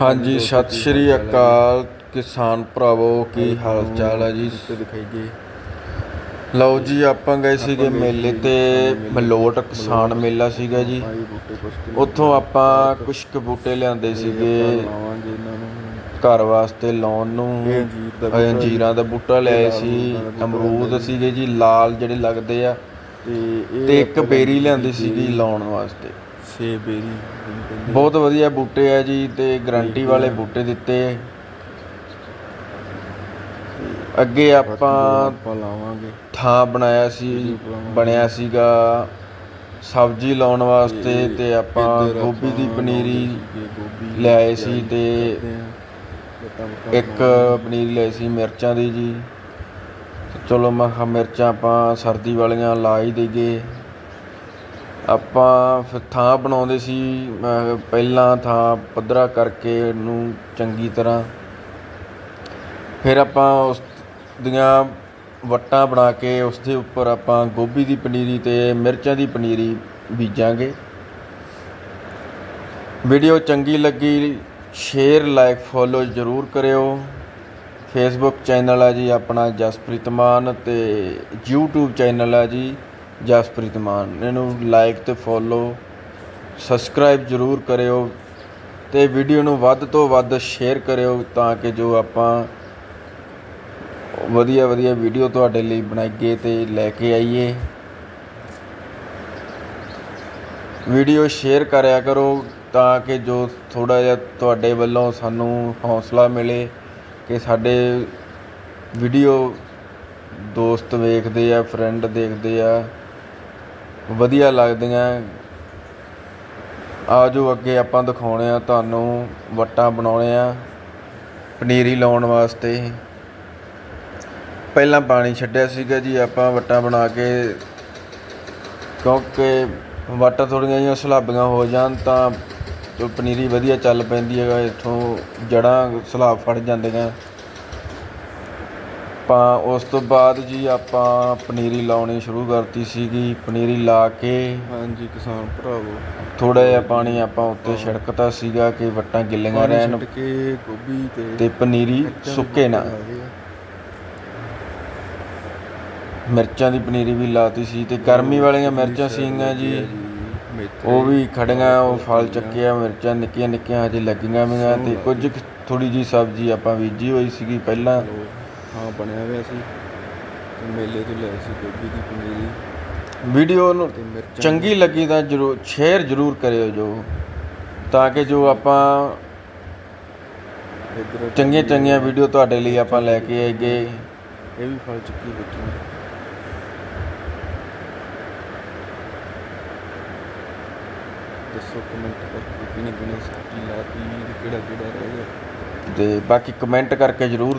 ਹਾਂਜੀ ਸਤਿ ਸ਼੍ਰੀ ਅਕਾਲ ਕਿਸਾਨ ਭਰਾਵੋ ਕੀ ਹਾਲ ਚਾਲ ਹੈ ਜੀ? ਬੂਟੇ ਦਿਖਾਈਏ ਲਓ ਜੀ ਆਪਾਂ ਗਏ ਸੀਗੇ ਮੇਲੇ ਤੇ ਮਲੋਟ ਕਿਸਾਨ ਮੇਲਾ ਸੀਗਾ ਜੀ। ਕੁਛ ਉੱਥੋਂ ਆਪਾਂ ਕੁਝ ਕੁ ਬੂਟੇ ਲਿਆਂਦੇ ਸੀਗੇ। ਘਰ ਵਾਸਤੇ ਲਾਉਣ ਨੂੰ। ਅੰਜੀਰ ਦਾ ਬੂਟਾ ਦਾ ਲਿਆਏ ਸੀ। ਅਮਰੂਦਾਂ ਦਾ ਸੀਗੇ ਜੀ ਲਾਲ ਜਿਹੜੇ ਲੱਗਦੇ ਆ। ਤੇ ਇੱਕ ਬੇਰੀ ਲਿਆਂਦੀ ਸੀਗੀ ਲਾਉਣ ਵਾਸਤੇ। ਬੇਰੀ ਕਹਿੰਦੇ। ਬਹੁਤ ਵਧੀਆ ਬੂਟੇ ਆ ਜੀ ਤੇ ਗਾਰੰਟੀ ਵਾਲੇ ਬੂਟੇ ਦਿੱਤੇ। ਅੱਗੇ ਆਪਾਂ ਲਾਵਾਂਗੇ। ਥਾਂ ਬਣਾਇਆ ਸੀ ਬਣਿਆ ਸੀਗਾ ਸਬਜ਼ੀ ਲਾਉਣ ਵਾਸਤੇ ਤੇ ਆਪਾਂ ਗੋਭੀ ਦੀ ਪਨੀਰੀ ਲਿਆਏ ਸੀ ਤੇ ਇੱਕ ਪਨੀਰੀ ਲਈ ਸੀ ਮਿਰਚਾਂ ਦੀ ਜੀ। ਚਲੋ ਮੈਂ ਕਿਹਾ ਮਿਰਚਾਂ ਆਪਾਂ ਸਰਦੀ ਵਾਲੀਆਂ ਲਾ ਹੀ ਦੇਈਏ। ਆਪਾਂ ਫਿਰ ਥਾਂ ਬਣਾਉਂਦੇ ਸੀ ਪਹਿਲਾਂ ਥਾਂ ਪੱਧਰਾ ਕਰਕੇ ਉਹਨੂੰ ਚੰਗੀ ਤਰ੍ਹਾਂ। ਫਿਰ ਆਪਾਂ ਉਸ ਦੀਆਂ ਵੱਟਾਂ ਬਣਾ ਕੇ ਉਸ ਦੇ ਉੱਪਰ ਆਪਾਂ ਗੋਭੀ ਦੀ ਪਨੀਰੀ ਤੇ ਮਿਰਚਾਂ ਦੀ ਪਨੀਰੀ ਬੀਜਾਂਗੇ। ਵੀਡੀਓ ਚੰਗੀ ਲੱਗੀ, ਸ਼ੇਅਰ, ਲਾਈਕ, ਫੋਲੋ ਜ਼ਰੂਰ ਕਰਿਓ। ਫੇਸਬੁੱਕ ਚੈਨਲ ਹੈ ਜੀ, ਆਪਣਾ ਜਸਪ੍ਰੀਤ ਮਾਨ ਤੇ YouTube ਚੈਨਲ ਹੈ ਜੀ। ਜਸਪ੍ਰੀਤ ਮਾਨ। ਇਹਨੂੰ ਲਾਈਕ ਤੇ ਫੋਲੋ ਸਬਸਕ੍ਰਾਈਬ ਜ਼ਰੂਰ ਕਰਿਓ ਤੇ ਵੀਡੀਓ ਨੂੰ ਵੱਧ ਤੋਂ ਵੱਧ ਸ਼ੇਅਰ ਕਰਿਓ ਤਾਂ ਕਿ ਜੋ ਆਪਾਂ ਵਧੀਆ ਵਧੀਆ ਵੀਡੀਓ ਤੁਹਾਡੇ ਲਈ ਬਣਾਈਏ ਤੇ ਲੈ ਕੇ ਆਈਏ। ਵੀਡੀਓ ਸ਼ੇਅਰ ਕਰਿਆ ਕਰੋ ਤਾਂ ਕਿ ਜੋ ਥੋੜਾ ਜਿਹਾ ਤੁਹਾਡੇ ਵੱਲੋਂ ਸਾਨੂੰ ਹੌਸਲਾ ਮਿਲੇ ਕਿ ਸਾਡੇ ਵੀਡੀਓ ਦੋਸਤ ਵੇਖਦੇ ਆ ਫਰੈਂਡ ਦੇਖਦੇ ਆ। ਵਧੀਆ ਲੱਗਦੀਆਂ। ਆ ਜੋ ਅੱਗੇ ਆਪਾਂ ਦਿਖਾਉਣੇ ਆ, ਤੁਹਾਨੂੰ ਵੱਟਾਂ ਬਣਾਉਣੇ ਆ ਪਨੀਰੀ ਲਾਉਣ ਵਾਸਤੇ। ਪਹਿਲਾਂ ਪਾਣੀ ਛੱਡਿਆ ਸੀਗਾ ਜੀ ਆਪਾਂ ਵੱਟਾਂ ਬਣਾ ਕੇ, ਕਿਉਂਕਿ ਵੱਟਾਂ ਥੋੜੀਆਂ ਜਿਹੀਆਂ ਸਲਾਬੀਆਂ ਹੋ ਜਾਣ ਤਾਂ ਪਨੀਰੀ ਵਧੀਆ ਚੱਲ ਪੈਂਦੀ ਹੈ, ਇੱਥੋਂ ਜੜਾਂ ਸਲਾਬ ਫੜ ਜਾਂਦੀਆਂ। ਆਪਾਂ ਉਸ ਤੋਂ ਬਾਅਦ ਜੀ ਆਪਾਂ ਪਨੀਰੀ ਲਾਉਣੀ ਸ਼ੁਰੂ ਕਰਤੀ ਸੀਗੀ ਪਨੀਰੀ ਲਾ ਕੇ। ਹਾਂਜੀ ਕਿਸਾਨ ਭਰਾਵੋ। ਥੋੜਾ ਜਿਹਾ ਪਾਣੀ ਆਪਾਂ ਉੱਤੇ ਛਿੜਕਤਾ ਸੀਗਾ ਕਿ ਵੱਟਾਂ ਗਿੱਲੀਆਂ ਰਹਿਣ। ਕੇ ਗੋਭੀ ਤੇ ਤੇ ਪਨੀਰੀ ਸੁੱਕੇ ਨਾ। ਮਿਰਚਾਂ ਦੀ ਪਨੀਰੀ ਵੀ ਲਾਤੀ ਸੀ ਤੇ ਗਰਮੀ ਵਾਲੀਆਂ ਮਿਰਚਾਂ ਸੀਗੀਆਂ ਜੀ। ਉਹ ਵੀ ਖੜੀਆਂ ਉਹ ਫਲ ਚੱਕਿਆ ਮਿਰਚਾਂ ਨਿੱਕੀਆਂ ਨਿੱਕੀਆਂ ਹਜੇ ਲੱਗੀਆਂ ਵੀਆਂ ਤੇ ਕੁਝ ਥੋੜੀ ਜੀ ਸਬਜ਼ੀ ਆਪਾਂ ਬੀਜੀ ਹੋਈ ਸੀਗੀ ਪਹਿਲਾਂ। ਬਣਿਆ ਹੋਇਆ ਸੀ ਤੇ ਮੇਲੇ ਤੋਂ ਲਿਆ ਸੀ ਗੋਭੀ ਦੀ ਪਨੀਰੀ ਵੀਡੀਓ ਨੂੰ ਤੇ ਮਿਰਚਾਂ ਚੰਗੀ ਲੱਗੀ ਤਾਂ ਜਰੂਰ ਸ਼ੇਅਰ ਜਰੂਰ ਕਰਿਓ ਜੋ ਤਾਂ ਕਿ ਜੋ ਆਪਾਂ ਇੱਧਰ ਚੰਗੀਆਂ ਚੰਗੀਆਂ ਵੀਡੀਓ ਤੁਹਾਡੇ ਲਈ ਆਪਾਂ ਲੈ ਕੇ ਆਈਏ। ਇਹ ਵੀ ਫਲ ਚੱਕੀ ਨੇ। ਦੱਸੋ ਕਮੈਂਟ ਕਰਕੇ ਕਿਹਨੇ ਕਿਹਨੇ ਸਬਜ਼ੀ ਲਾਤੀ ਤੇ ਕਿਹੜਾ ਕਿਹੜਾ ਰਹਿ ਗਿਆ। ਤੇ ਬਾਕੀ ਕਮੈਂਟ ਕਰਕੇ ਜਰੂਰ